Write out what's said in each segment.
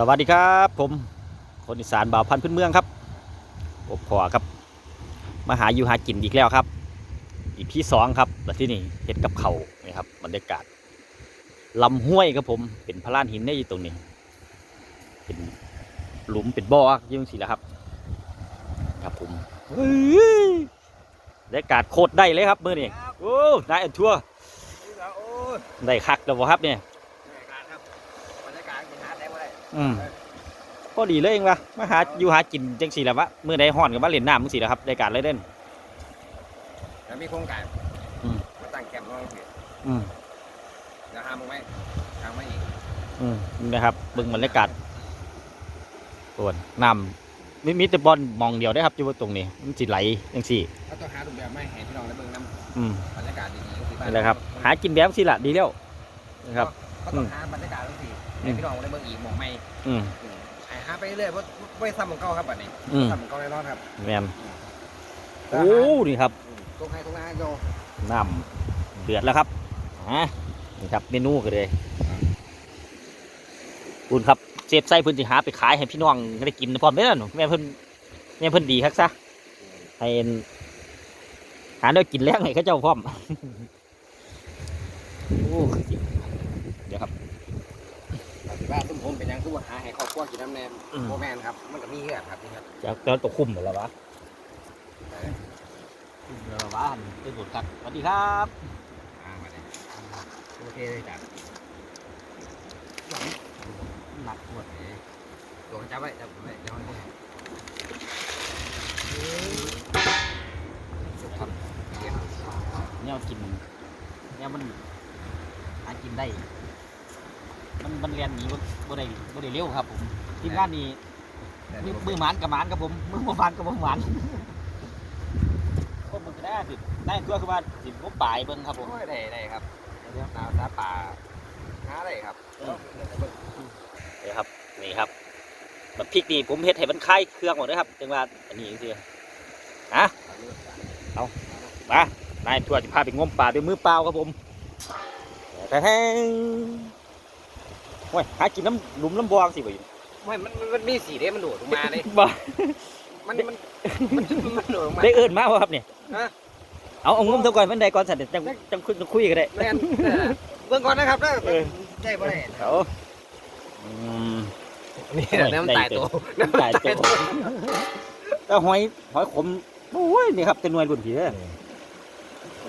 สวัสดีครับ ผมคนอีสานบ่าวพันธุ์พื้นเมืองครับผมพอครับ มาหาอยู่หากินอีกแล้วครับ อีพีสองครับแล้วที่นี่เห็ดกับเขานี่ครับบรรยากาศลำห้วยครับผมเป็นพระลานหินได้อยู่ตรงนี้ เป็นหลุมเป็นบ่อยังสิแหละครับ ครับผมเฮ้ยบรรยากาศโคตรได้เลยครับเมื่อนี้โอ้นายอันทั่วโอ้ยได้คักแล้วครับเนี่ย อืมพอดีเลยเองวะมาหาอยู่หากินจังสี่แหละวะเมื่อใดห่อนกับมาเล่นน้ำมึงสิแหละครับได้การเลยเด่นแล้วมีโครงการอืมมาตั้งแคมป์น้องเสียอืมจะหามึงไหมทางไม่อีกอืมนี่นะครับเบิ่งบรรยากาศส่วนน้ำมีมีแต่บอลมองเดียวได้ครับอยู่ว่าตรงนี้มันสิไหลจังสี่ เราต้องหารูปแบบไม่ให้พี่น้องได้เบิ่งน้อืมำบรรยากาศดีๆที่บ้านนี่แหละครับ หากินแบบสิละดีแล้วนะครับ ก็ต้องหาบรรยากาศทุกทีให้พี่น้องได้เบิ่งอีกหมองไม่อืม อืมให้หาไปเรื่อยๆเพราะไม่ซ้ำเหมือนเก่าครับบัดนี้อืม ซ้ำเหมือนเก่าแน่นอนครับแมนโอ้นี่ครับอืมตรงให้ตรงหน้าโยน้ำเดือดแล้วครับฮะนี่ครับเมนูกันเลยคุณครับเซฟไส้เพิ่นสิหาไปขายให้พี่น้องได้กินพร้อมเด้อหนูแม่เพิ่นแม่เพิ่นดีคักซะให้หาได้กินแรงให้เขาเจ้าพร้อมโอ้เดี๋ยวครับถือ ว่าตุ้มผมเป็นหยังคือว่าหาให้ครอบครัวกินน้ำแนมอืมโมแมนครับ มันก็มีเงื่อนครับนี่ครับจะจะตัวคุ้มหมดแล้ววะคุ้มแล้ววะเป็นผลกัดสวัสดีครับอ่ามาเลยโอเคเลยจ้ะหนักหมดตัวจับไว้จับไว้เดี๋ยวให้ครับเนี่ยกินเนี่ยมันหากินได้ มันมันเรียนหนีบ่บ่ได้บ่ได้เร็วครับผมทีมงานนี้มือมือหมานกับหมานครับผมมือบ่หมานกับบ่หมานก็มันก็ได้สิได้ตัวคือว่าสิบ่ป่ายเบิ่งครับผมโอ้ยได้ได้ครับเดี๋ยวตาตาป่าหาได้ครับนี่ครับนี่ครับแบบพริกนี่ผมเฮ็ดให้มันคล้ายเครื่องหมดเลยครับจังว่าอันนี้คือฮะมานายทัวร์จะพาไปงมป่าด้วยมือเปล่าครับผมแต่แท้ โอ้ยหากินน้ำหลุมน้ำบวงสิบ่อยู่ไม่มันมันมันมีสีเด้มันโดดลงมาเลยบ่มันมันมันมันโดดลงมาได้เอิ้นมาบ่ครับเนี่ยฮะเอาเอางมเท่าก่อนมันได้ก่อนสัตว์เดี๋ยวจังจังคุยจังคุยกันได้แม่นเออเบื้องก่อนนะครับเด้อเออใช่ป่ะเนี่ยเอาอืม นี่แหละน้ำตายตัวน้ำตายตัวแต่หอยหอยขมโอ้ยนี่ครับเป็นหน่วยรุ่นผีเด้อ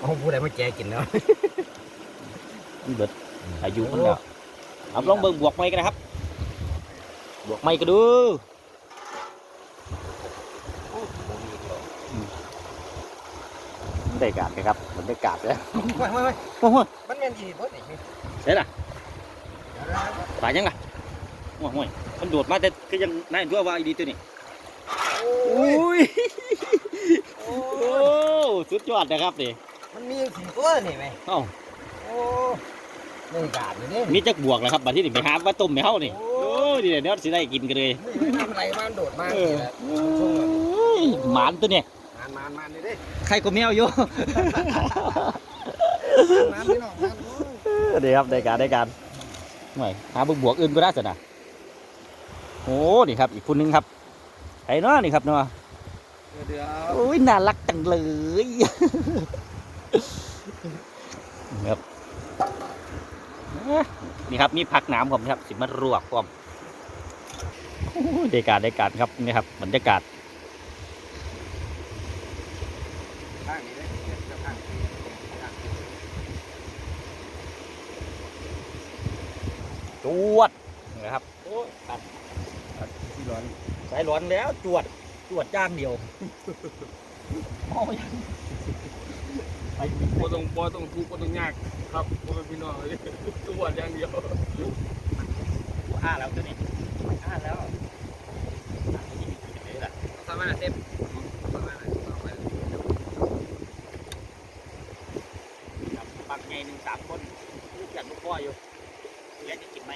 โอ้ผู้ใดมาแกกินแล้วมันเบิดอายุมันแล้ว เอาลองเบิ่งบวกไม้กันนะครับ บวกไม้ก็ดูได้การครับมันได้การเลยเฮ้ยเฮ้ยเฮ้ยโอ้โหมันแม่นอีบ่นี่เห็นล่ะตายยังล่ะโอ้โหมันโดดมาแต่ก็ยังนายทั่วว่าอีดีตัวนี้โอ้ยอุ้ยโอ้โอ้ยสุดยอดนะครับนี่มันมีสีตัวนี่ไหมเอ้าโอ้ นี่กาดอยู่นี่มีจักบวกแล้วครับบัดที่นี่ไปหาว่าต้มให้เฮานี่โอ้โอ้ยนี่เดี๋ยวสิได้กินกันเลยนี่ทำอะไรมันโดดมาเอนี่อแหละโอ้ยหมานตัวเนี่ยมานมานมานนี่เด้ใครก็แมวอยู่ มานนี่น้องมานโอ้ยเดี๋ยวครับได้การได้การหน่อยหาบวกบวกอื่นก็ได้สินะโอ้นี่ครับ อีกคนนึงครับไอ้เนาะนี่ครับเนาะเดี๋ยวโอ้ยน่ารักจังเลย ครับ นี่ครับมีผักหน้ำผมครับสิมารวกผมโอ้ยได้การได้การครับนี่ครับบรรยากาศข้างนี้เด้เดี๋ยวข้างนี้ข้างนี้จวดนี่นะครับโอ้ยตัดที่ร้อนสายร้อนแล้วจวดจวดจ้างเดียวโอ้ยไป บ่ต้องบ่ต้องทุกข์บ่ต้องยากครับพ่อแม่พี่น้องเลยตัวอย่างเดียว ห้าแล้วตัวนี้ห้าแล้ว สามารถเซฟสามารถเอาไป ครับบางไงหนึ่งสามคนลูกอยากลูกพ่ออยู่เลี้ยงจะกินไหม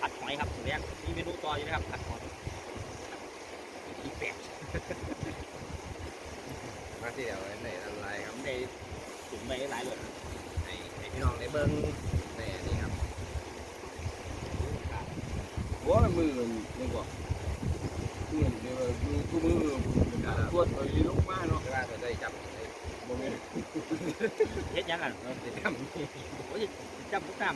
ผัดหอยครับเลี้ยงมีเมนูต่ออยู่นะครับผัดหอยอีแปด มาที่เดียวไหนอะไรครับ ผมได้ถุงไปหลายเลย ให้ให้พี่น้องได้เบิ้งนี่นี่ครับ ว่ามือนี่กว่ามือเดี๋ยวมือกูมือตรวจไปลงมาเนาะ แต่ว่าจะได้จับ บ่แม่น เฮ็ดยังอะจะจับโอ้ยจับทุกน้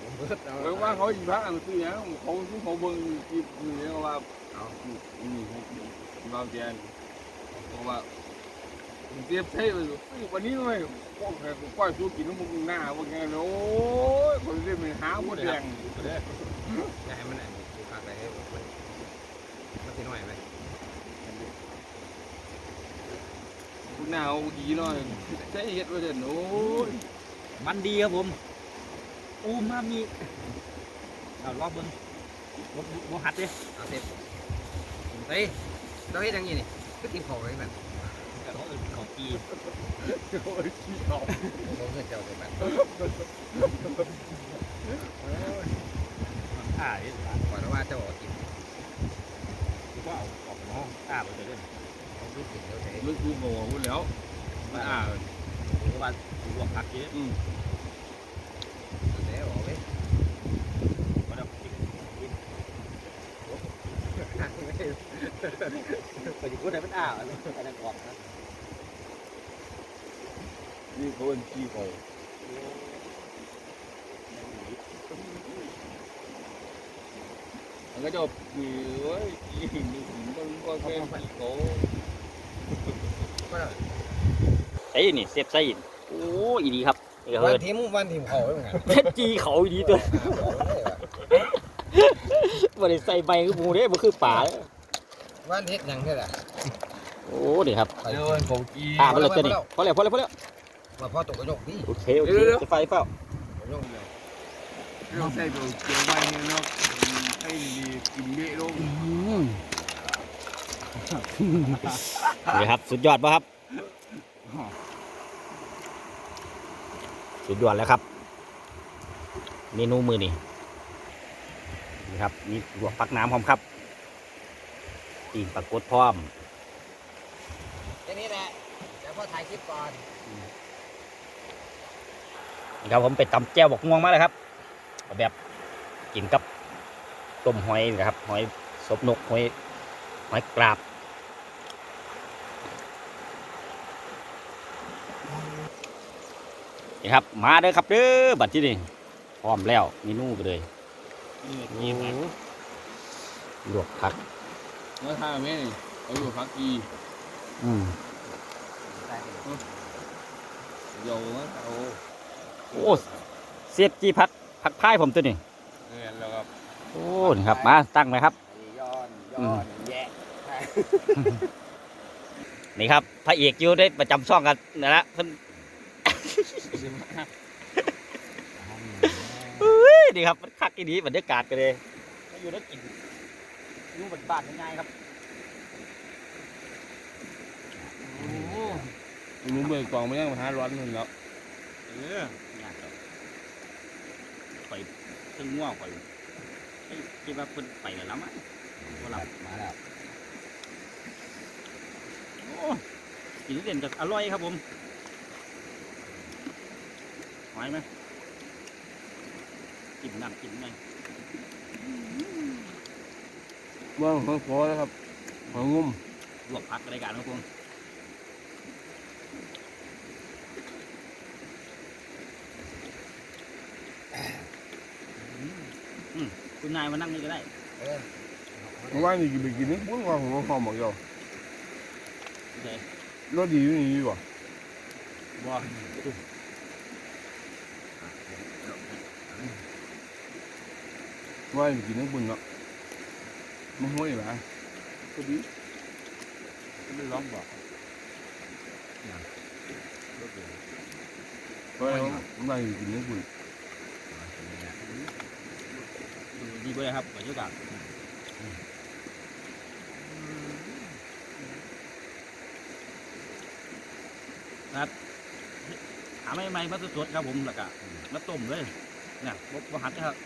ผมเบิดเอาแปลว่าเขาอีกพระอันคือหยังเขาเขาเบิ่งคลิปนี่ว่าเอ คนเรียกมันหาหมดแดงอย่าให้มันอันนี้ดูข้างในให้มันมันสิน้อยไหมคุณหนาวกี่น้อยใช้เฮ็ดไว้เด่นโอ้ยำมันดีครับผมอูมามีเอารอบเบิ่งบ่บ่บ่หัดเด้เอาเสร็จเฮ้ยเราเฮ็ดอย่างนี้นี่ก็กินของเลยแบบเขาเอิ้นเขาจีโอ้ยขี้เขาผมเฮ็ดเจ้าเลยแบบอ่าเด้ก่อนว่าเจ้าออกกินก็เอาออกมาห้องอ่าไปเล ยเด้อเขาดูกินเดี๋ยวเสร็จมันกูบอกพูแล้วมันอ่าเพราะว่าลวกผักเยอะอืมเดี๋ยวออกไปบ่ได้กินก็อยู่คนไหนมันอ่าอันนั้นอันนั้นออกนะนี่เขาเป็นขี้เขามันก็จะมีเว้ยขี้นี่มันก็แค่ขี้เขา ก็ได้ไอ้นี่เสียบไส้อินโอ้อีดีครับนี่ก็วัเฮินนทีมวันทีมเขาเหมือนกันเพชรจีเขาอีดีตัวบ่ได้ใส่ใบคือหมูเด้บ่คือป่าเด้อวันเฮ็ดยังนี่แหละโอ้นี่ครับเดี๋ยวเขาขี้อ่ามันเลยตัวนี้พอแล้วพอแล้วพอแล้วมาพ่อตกกระยกดิโอเคโอเคจะไฟเปล่ากระยกเลยเราใส่ตัวเกี่ยวไว้เนี่ยเนาะให้ดีกินเบะลง นี่ครับ สุดยอดป่ะครับ สุดยอดแล้วครับเมนูมือนี่นี่ครับมีลวกผักน้ำพร้อมครับตีนปลากดพร้อมแค่นี้แหละเดี๋ยวพ่อถ่ายคลิปก่อนนี่ครับผมไปตำแจ่วบอกม่วงมาเลยครับเอาแบบกินกับต้มหอยนะครับหอยศพนกหอยหอยกราบ นี่ครับ มาเด้อครับเด้อบัดที่นี่พร้อมแล้วเมนูไปเลยนี่ลวกผักเมื่อท่าแม่นี่เอาอยู่พักกีอืมเดี๋ยวนะเอาโอ้เสียบจีพัดผักพายผมตัวนี้เนี่ยแล้วครับโอ้นี่ครับ มาตั้งเลยครับย้อนย้อนแย่นี่ครับพระเอกอยู่ได้ประจำช่องกันนะฮะเพิ่น เฮ้ยนี่ครับมันคักอีดีบรรยากาศกันเลยมาอยู่ได้กินอยู่บ้านบ้านง่ายๆครับรู้เมื่อกล่องไม่ยังมาหาร้อนนึงแล้วเออง่ายครับไปตึงง่วงไปเอ้ยคิดว่าเพิ่นไปแล้วมั้งว่าหลับมาแล้วโอ้กินเด่นกับอร่อยครับผมห อยไหมกินน้ำกินไงเมื่อของพอแล้วครับของงุ่มลวกผักรายการครับผมอืมคุณนายมานั่งนี่ก็ได้เออเมื่อวานนี่กินไปกินนึกปุ้นว่าของหอมหมกยอเลยรสดีอยู่นี่ดีกว่าบ่ ว่านี่กินนึกปุ้นเนาะมันห้วยหรอก็ดีไม่ร้องบอกว่าว่านี่กินนึกปุ้นดีไปเลยครับบรรยากาศครับหาไม่ไม่มาสดๆครับผมแล้วก็มาต้มเลยเนี่ยบ่บ่หัดนะครับ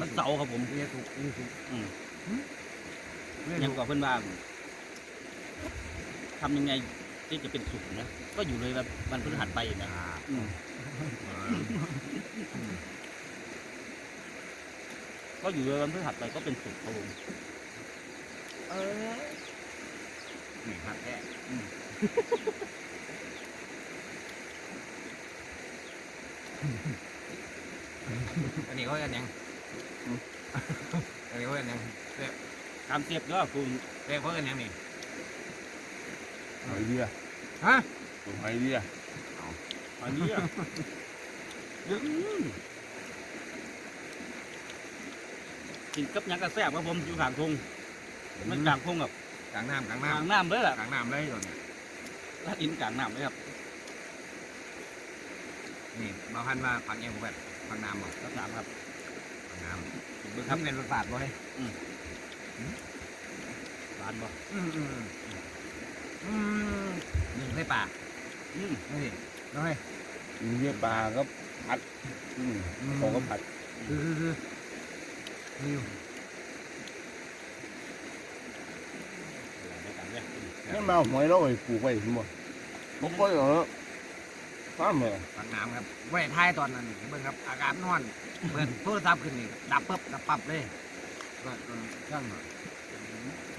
มันเสาครับผมนี่ถูกนี่ถูกยังกว่าเพื่อนบ้านทำยังไงที่จะเป็นสุขนะก็อยู่เลยแบบวันพฤหัสไปนะอืมก็อยู่เลยวันพฤหัสไปก็เป็นศุกร์ครับผมเออนี่ครับแค่อันนี้เขาเรียกยัง อันนี้เขาเรียกยังการเสียบก็คุณเรียกเขาเรียกยังนี่หอยเบี้ยฮะหอยเบี้ยอันนี้อกินกับยังกระแซบครับผมอยู่กลางทงมันกลางทงกับกลางน้ำกลางกลางน้ำเลยแหละกลางน้ำเลยตอนนี้ลาดอินกลางน้ำเลยครับนี่มาพันมาผักยังผมแบบผักน้ำบ่กลางน้ำครับ ผักน้กินเบิ่งำครับทำเป็นรสชาติบ่เฮ้ยหวานบ่อืมอืมอืมหนึ่งใส่ปากอืมนี่น้อยมีเบี้ยปลาก็ผัดอืมเขาก็ผัดคือคือคือนี่ในการเนี่ยนี่มาเอาหอยเราไปปลูกไว้ทั้งหมดบ่ค่อยเหรอ ฟาร์มเหรอผักน้ำครับไว้ท้ายตอนนั้นนี่เบิ่งครับ อากาศร้อน เปิดโทรศัพท์ขึ้นนี่ดับปั๊บดับปั๊บเลยก็ก็ช่างหน่อย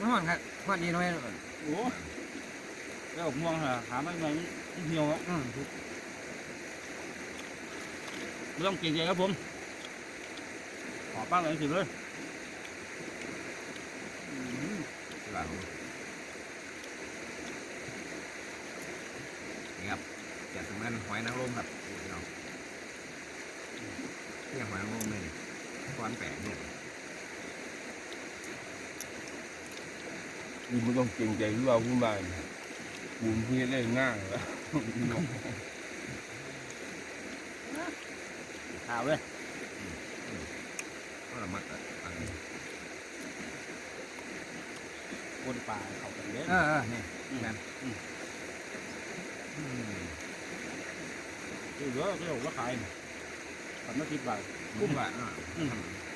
ร้อนครับร้อนดีน้อยโอ้แล้วม่วงเหรอหาไม่ไหมเหี่ยวครับอืมไม่ต้องเกรงใจครับผม ขอป้าเลยสิเลยหลังนี่ครับ จะสมันหอยนางรมครับพี่น้องนี่หอยนางรมเลยก้อนแปลกเนี่ยกูไม่ต้องเกรงใจที่ว่าพูดมากูเพื่อได้ง่ายแล้วข่าวเลยก็ละมัดอะอันนี้คนป่าเขากันเยอะเออเออนี่อืมนั่น อืม อืม คือเยอะก็บอกว่าขายปันมาคิดบาทกุ้งอะอะอืม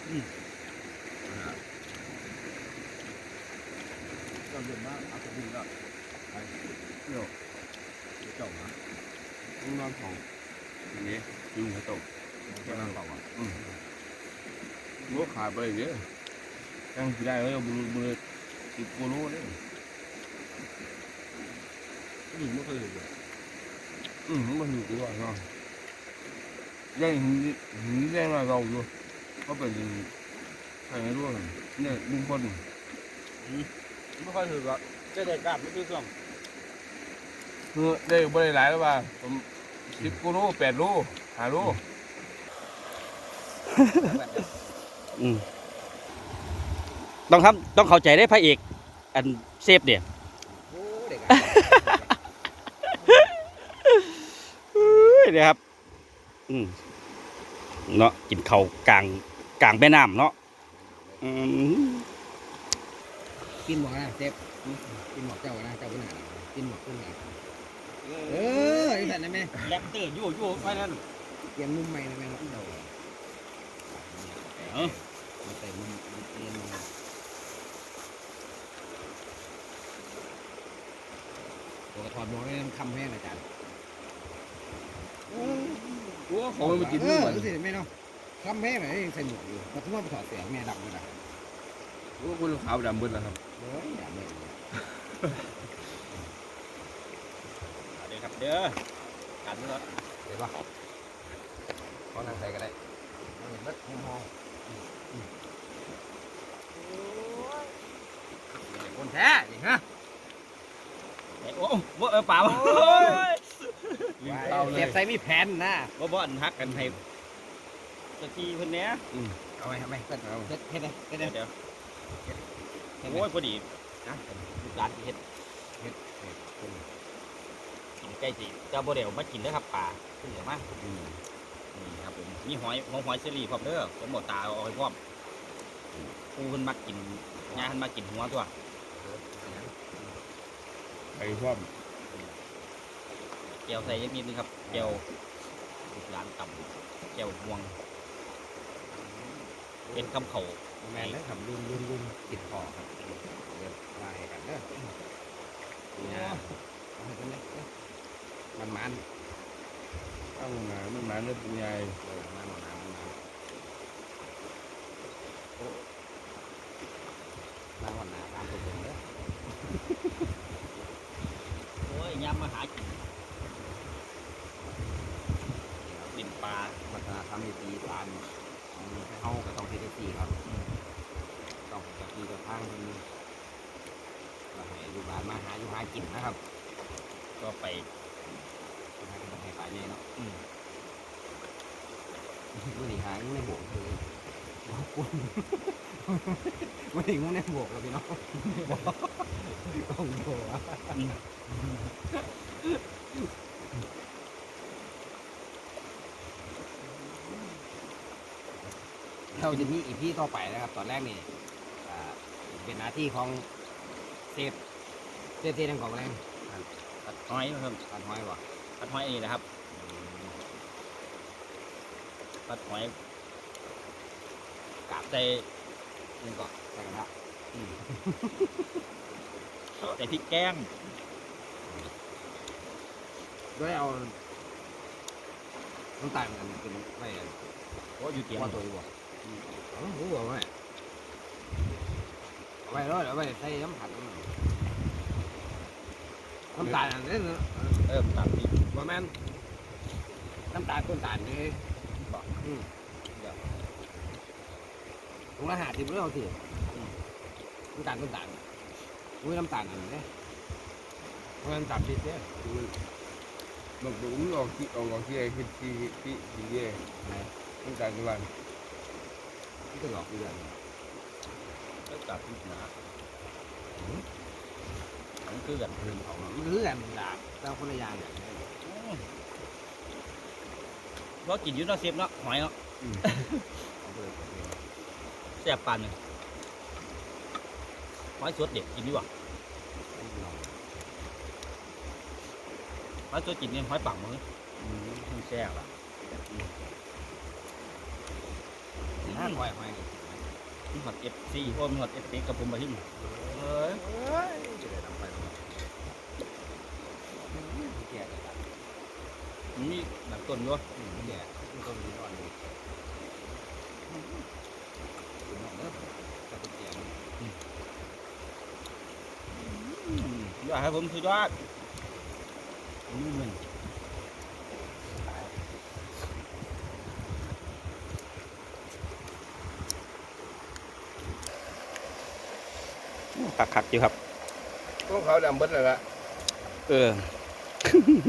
อืมอ่าก็เรียนมาเอาไปดีก็ไปเนาะเจ้าหมาต้องนอนของอันนี้ยุงกระตกแค่นั้นเปล่าวะรู้ขาดไปเยอะตั้งที่ได้แล้วบุรุษบุรุษติดกูรู้เลยหนึ่งไม่เคยเห็นเลยอืมมันอยู่ตัวเนาะ ยังหินหินแรงเราอยู่ก็เป็นใครไม่รู้เนี่ยลุงพลไม่ค่อยถือก็จะได้กล้ามไม่คือเครื่องคือได้บริหลายแล้วว่าผมสิบกูรู้แปดรู้หารู้อืมต้องครับต้องเข้าใจได้พระเอกอันเซฟเนี่ยโอ้เด็กเฮ้ยนะครับ อืม เนาะกินเขาวกลางกลางแม่น้ำเนาะอืมกินหมดนะเจ็บกินหมดเจ้านะเจ้าเป็นหนากินหมดเป็นหนาเออไอ้สัตว์นะแม่แลกเตอร์ยู่ยู่ไปนั่นเปลี่ยนมุมใหม่นะแม่เราเดาเอ้ามาใส่มุมเปลี่ยนมุมตัวถอดหมวกนี่มันคำแห้งอาจารย์ กูก็ขอมากินเอด้วยอมันรู้สิแม่เนาะคำแห้งไหนยังใส่หมวกอยู่มาทุ่มไปถอดเสียแม่ดำเลยนะกูก็คุณขาวดำเบิ้ลนะครับเฮ้ยอย่าแม่เดี๋ยวครับเด้อการเมืองเดี๋ยวป่ะเขานั่งใส่ก็ได้มันเห็นรถมุมมองคนแท้จริงฮะ โอ้โหเออเปล่ายิ งเข้าเลเสียยบใส่มีแผ่นนะบ่บ่อันฮักกันให้ตะกี้คนเนี้ยเอาไหมเอาไหมเฮ็ดเฮ็ดเฮ็ดเฮ็ดเดี๋ยวเฮ็ดเดี๋ยวโอ้ยพอดีนะลูกหลานที่เฮ็ดเฮ็ดเฮ็ดกินใกล้สิเจ้าบ่เดี๋ยวมากินเด้อครับป่าขึ้นเดี๋ยวมานี่ครับผมมีหอยหอยหอยเชอรี่พร้อมเด้อผมหมดตาเอาให้พร้อมปูเพิ่นมากินงาเพิ่นมากินหัวตัวไปพร้อม แก้วใส่เล็กนิดนึงครับ แก้วลูกหลานต่ำแก้วห่วง เป็นคำเขาแมนแล้วครับรุ่นรุ่นรุ่นติดคอครับเดี๋ยวมาให้กันเด้อนี่นะมันมันต้างหนมันมันเลยปูใหญ่มามันหันหนาตามตัว วัฒนธรรมในปีปานเขาก็ต้องเฮ็ดตีครับต้องกับปีกับทางมันก็ให้ลูกหลานมาหาอยู่หากินนะครับ ก็ไปหากินให้ปลาใหญ่เนาะอืมมื่อนี้หางูในโบกเลยมื่อนี้งูในโบกแล้วพี่น้องต้องโบก เราจะมีอีพีต่อไปนะครับ ตอนแรกนี่อ่าเป็นหน้าที่ของเซฟเซฟเซฟทางของแรงผัดหอยเพิ่มการห้อยวะผัดหอยนี่นะครับผัดหอยกาบใส่นี่ก็ใส่กันละใส่พริกแกงด้วยเอาน้ำตาลกันเป็นไว้โอ้อยู่เตียงว่าตัวอยู่บ่ อ๋อรู้บ่ไว้เอาไว้แล้วเอาไว้ใส่น้ำผัดมันน้ำตาลอันนี้เนอะเออตามพริกบ่แม่นน้ำตาลต้นตาลนี่บอกอืมเดี๋ยวถุงละห้าสิบเรื่องเอาสิอืมน้ำตาลต้นตาลอุ้ยน้ำตาลอันนี้เพราะน้ำตาลพิษเนี่ยมันดูออกที่ออกที่ไอ้ที่ที่ที่ที่เย่ต้องการกัน ที่ก็หลอกเดือนเออตามพริกหนาอันนคือกันเรื่องของมันคือกันดาบเจ้าคนละอย่างเนี่ยว่ากินอยุ่เนาะเสียบเนาะหอยเนาะเอาไปเลยเอาไปเลยแซ่บปานหนึ่งหอยสดเด็กกินดีกว่าหอยสดกินเนี่ยหอยปังมั้งมันแซ่บอะ ห้าร้อยหอยมีหอดเอฟซีโอ้มีหอดเอฟซีกับผมมาที่นี่เฮ้ยจะได้ทำไปแล้วแก่เลยครับมีหนังต้นด้วยแก่ต้นนี้อ่อนเลยคุณน้องเนอะจะไปแก่อยากให้ผมสุดยอดนี่มัน คักคักๆอยู่ครับต้องขาวดำเบิดเลยละเออ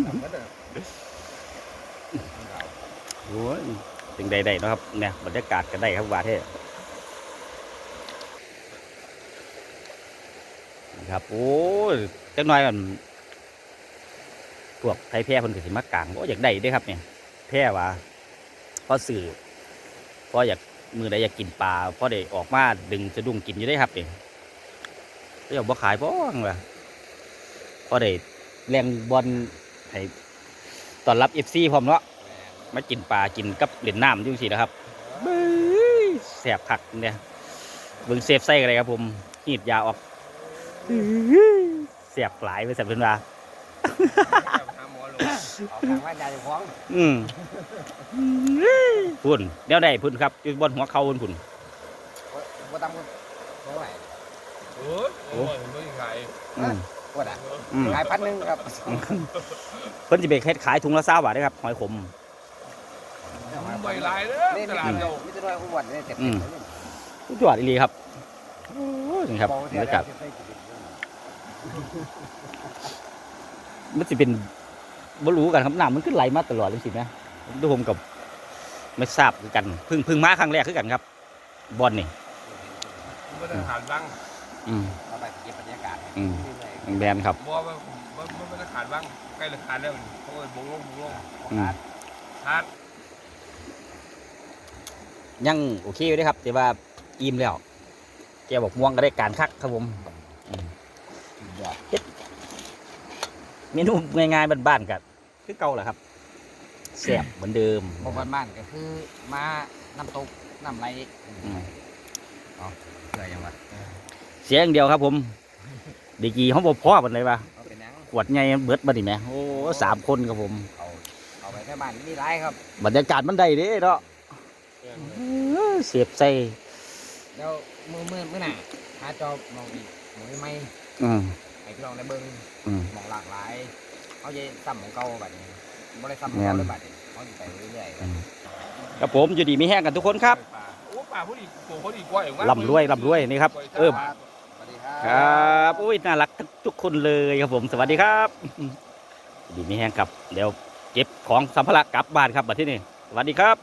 ดำเบิดเลยโอ้ยถึงใดๆเนาะครับเนี่ยบรรยากาศก็ได้ครับว่าเท่นี่ครับโอ้ยจังน้อยมันพวกไทยแพร่คนก็สิมากลางโอ้อยากได้เด้ครับเนี่ยแพร่ว่าพอสื่อพออยากมือใดอยากกินปลาพอได้ออกมาดึงสะดุ้งกินอยู่ได้ครับเนี่ย ก็อยากบ่ขายบ้องล่ะพอได้แรงบอลให้ตอนรับเอฟซีพร้อมเนาะมากินปลากินกับเหรียญน้ำอยุ่จังสินะครับเบ้ยแสบผักเนี่ยเบิ่งเซฟไส้กันเลยครับผมหีดยาออกเสียบหลายไปสับเป็นว่าหาหมอลงเอาทางว่านยาจะฟ้องอืมพุ่นเดี๋ยวได้พุ่นครับอยู่บนหัวเขาพุ่นพุ่น โอ้ยโอ้ยไม่ขายอืมว่าอะอืมขายพันหนึ่งครับเพิ่นจะไปเฮ็ดขายถุงละเศร้าบาทได้อครับหอยขมไม่ลายเด้อตลาดเราไม่จะน้อยอุ้มวันนี่ยเจ็ดอืสิบมทุกจังหวัดอีหลีครับโอ้ยนี่ครับบรรยากาศมันจะเป็นบ่รู้กันครับน้ำมันขึ้นไหลมาตลอดเลยสินะดูผมกับไม่ทราบคือกันเพิ่งเพิ่งมาครั้งแรกคือกันครับบอลนี่ไม่ได้ขาดบ้ง อืมเราไปเก็บบรรยากาศอืมแบนครับบัวมันมันไม่ได้ขาดบ้างใกล้เลยขาดแล้วเขาเลยบงลงบงลงอืมขาดยังโอเคอยู่เด้ครับ แต่ว่าอิ่มแล้วแกบอกม่วงก็ได้การคักครับผมเมนูง่ายๆบ้านๆกับคือเก่าแหละครับแซ่บเหมือนเดิมบางบ้านก็คือมาน้ำตกน้ำไหลอืมเกลือยังวะ เสียอย่างเดียวครับผมดีกีเขาบอกพ่อบันเลยว่าเอาเป็นยังขวดใหญ่เบิดบัดนี่แหมโอ้สามคนครับผมเอาเอาไปแค่บ้านมีไรครับบรรยากาศมันได้เด้เนาะเออเสียบใส่แล้วมือมือมือหน่ะหาจอบมองอีกหมูไม่อืมให้พี่น้องได้เบิ่งอืมหมองหลากหลายเขาจะซ้ำของเก่าบัดนี้บ่ได้ซ้ำของเก่าเลยบัดนี้เขาจะไปเรื่อยๆอืมครับผมอยู่ดีมีแห้งกันทุกคนครับโอ้ป่าพอดีโตพอดีกล้วยมากร่ำรวยร่ำรวยนี่ครับเออสวัสดี ครับอุ้ยน่ารักทุกคนเลยครับผมสวัสดีครับดีมีแห้งครับเดี๋ยวเก็บของสัมภาระกลับบ้านครับบัดที่นี่สวัสดีครับ